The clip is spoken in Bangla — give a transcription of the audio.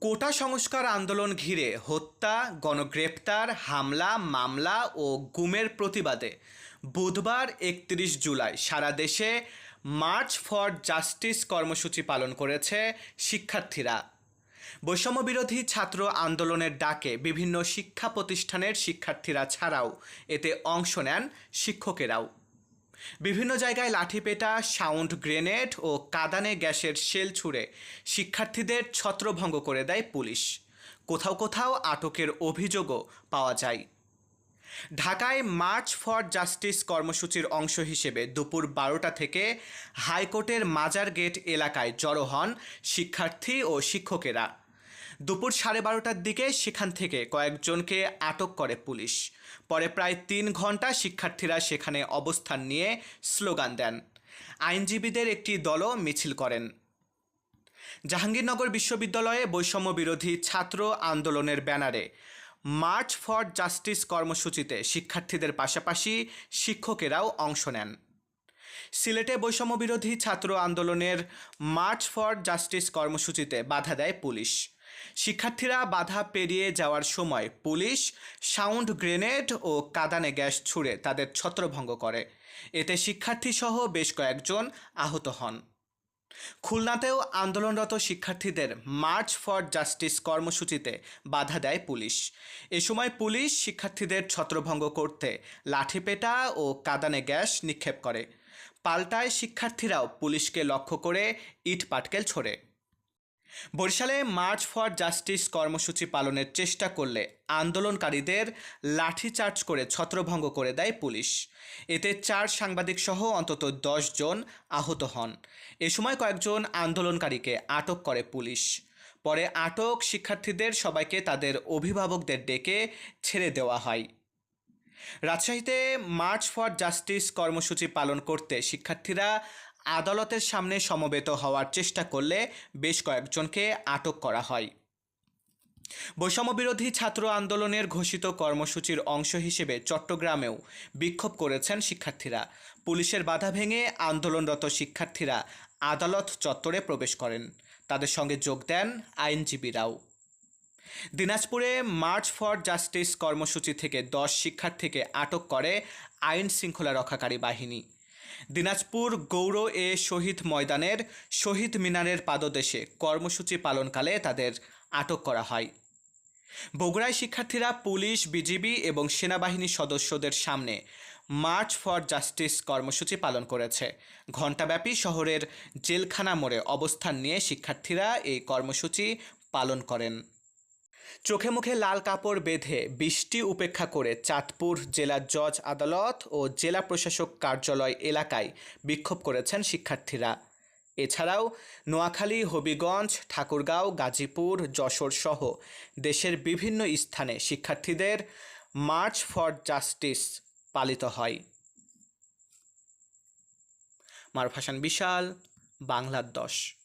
কোটা সংস্কার আন্দোলন ঘিরে হত্যা, গণগ্রেপ্তার, হামলা, মামলা ও গুমের প্রতিবাদে বুধবার একত্রিশ জুলাই সারা দেশে মার্চ ফর জাস্টিস কর্মসূচি পালন করেছে শিক্ষার্থীরা। বৈষম্য বিরোধী ছাত্র আন্দোলনের ডাকে বিভিন্ন শিক্ষা প্রতিষ্ঠানের শিক্ষার্থীরা ছাড়াও এতে অংশ নেন শিক্ষকেরাও। বিভিন্ন জায়গায় লাঠিপেটা, সাউন্ড গ্রেনেড ও কাদানে গ্যাসের শেল ছুড়ে শিক্ষার্থীদের ছত্রভঙ্গ করে দেয় পুলিশ। কোথাও কোথাও আটকের অভিযোগও পাওয়া যায়। ঢাকায় মার্চ ফর জাস্টিস কর্মসূচির অংশ হিসেবে দুপুর বারোটা থেকে হাইকোর্টের মাজার গেট এলাকায় জড়ো হন শিক্ষার্থী ও শিক্ষকেরা। দুপুর সাড়ে বারোটার দিকে সেখান থেকে কয়েকজনকে আটক করে পুলিশ। পরে প্রায় তিন ঘণ্টা শিক্ষার্থীরা সেখানে অবস্থান নিয়ে স্লোগান দেন। আইনজীবীদের একটি দলও মিছিল করেন। জাহাঙ্গীরনগর বিশ্ববিদ্যালয়ে বৈষম্য বিরোধী ছাত্র আন্দোলনের ব্যানারে মার্চ ফর জাস্টিস কর্মসূচিতে শিক্ষার্থীদের পাশাপাশি শিক্ষকেরাও অংশ নেন। সিলেটে বৈষম্য বিরোধী ছাত্র আন্দোলনের মার্চ ফর জাস্টিস কর্মসূচিতে বাধা দেয় পুলিশ। শিক্ষার্থীরা বাধা পেরিয়ে যাওয়ার সময় পুলিশ সাউন্ড গ্রেনেড ও কাদানে গ্যাস ছুড়ে তাদের ছত্রভঙ্গ করে। এতে শিক্ষার্থীসহ বেশ কয়েকজন আহত হন। খুলনাতেও আন্দোলনরত শিক্ষার্থীদের মার্চ ফর জাস্টিস কর্মসূচিতে বাধা দেয় পুলিশ। এ সময় পুলিশ শিক্ষার্থীদের ছত্রভঙ্গ করতে লাঠিপেটা ও কাদানে গ্যাস নিক্ষেপ করে। পাল্টায় শিক্ষার্থীরাও পুলিশকে লক্ষ্য করে ইট পাটকেল ছোড়ে। বরিশালে মার্চ ফর জাস্টিস কর্মসূচি পালনের চেষ্টা করলে আন্দোলনকারীদের লাঠিচার্জ করে ছত্রভঙ্গ করে দেয় পুলিশ। এতে চার সাংবাদিক সহ অন্তত দশ জন আহত হন। এ সময় কয়েকজন আন্দোলনকারীকে আটক করে পুলিশ। পরে আটক শিক্ষার্থীদের সবাইকে তাদের অভিভাবকদের ডেকে ছেড়ে দেওয়া হয়। রাজশাহীতে মার্চ ফর জাস্টিস কর্মসূচি পালন করতে শিক্ষার্থীরা আদালতের সামনে সমবেত হওয়ার চেষ্টা করলে বেশ কয়েকজনকে আটক করা হয়। বৈষম্য বিরোধী ছাত্র আন্দোলনের ঘোষিত কর্মসূচির অংশ হিসেবে চট্টগ্রামেও বিক্ষোভ করেছেন শিক্ষার্থীরা। পুলিশের বাধা ভেঙে আন্দোলনরত শিক্ষার্থীরা আদালত চত্বরে প্রবেশ করেন। তাদের সঙ্গে যোগ দেন আইনজীবীরাও। দিনাজপুরে মার্চ ফর জাস্টিস কর্মসূচি থেকে দশ শিক্ষার্থীকে আটক করে আইন শৃঙ্খলা রক্ষাকারী বাহিনী। দিনাজপুর গৌর এ শহীদ ময়দানের, শহীদ মিনারের পাদদেশে কর্মসূচি পালনকালে তাদের আটক করা হয়। বগুড়ায় শিক্ষার্থীরা, পুলিশ, বিজিবি এবং সেনাবাহিনীর সদস্যদের সামনে মার্চ ফর জাস্টিস কর্মসূচি পালন করেছে। ঘণ্টাব্যাপী শহরের জেলখানা মোড়ে অবস্থান নিয়ে শিক্ষার্থীরা এই কর্মসূচি পালন করেন। চোখে মুখে লাল কাপড় বেঁধে বৃষ্টি উপেক্ষা করে চাঁদপুর জেলা জজ আদালত ও জেলা প্রশাসক কার্যালয় এলাকায় বিক্ষোভ করেছেন শিক্ষার্থীরা। এছাড়াও নোয়াখালী, হবিগঞ্জ, ঠাকুরগাঁও, গাজীপুর, যশোর সহ দেশের বিভিন্ন স্থানে শিক্ষার্থীদের মার্চ ফর জাস্টিস পালিত হয়। মারুফ হাসান, বিশাল বাংলার দশ।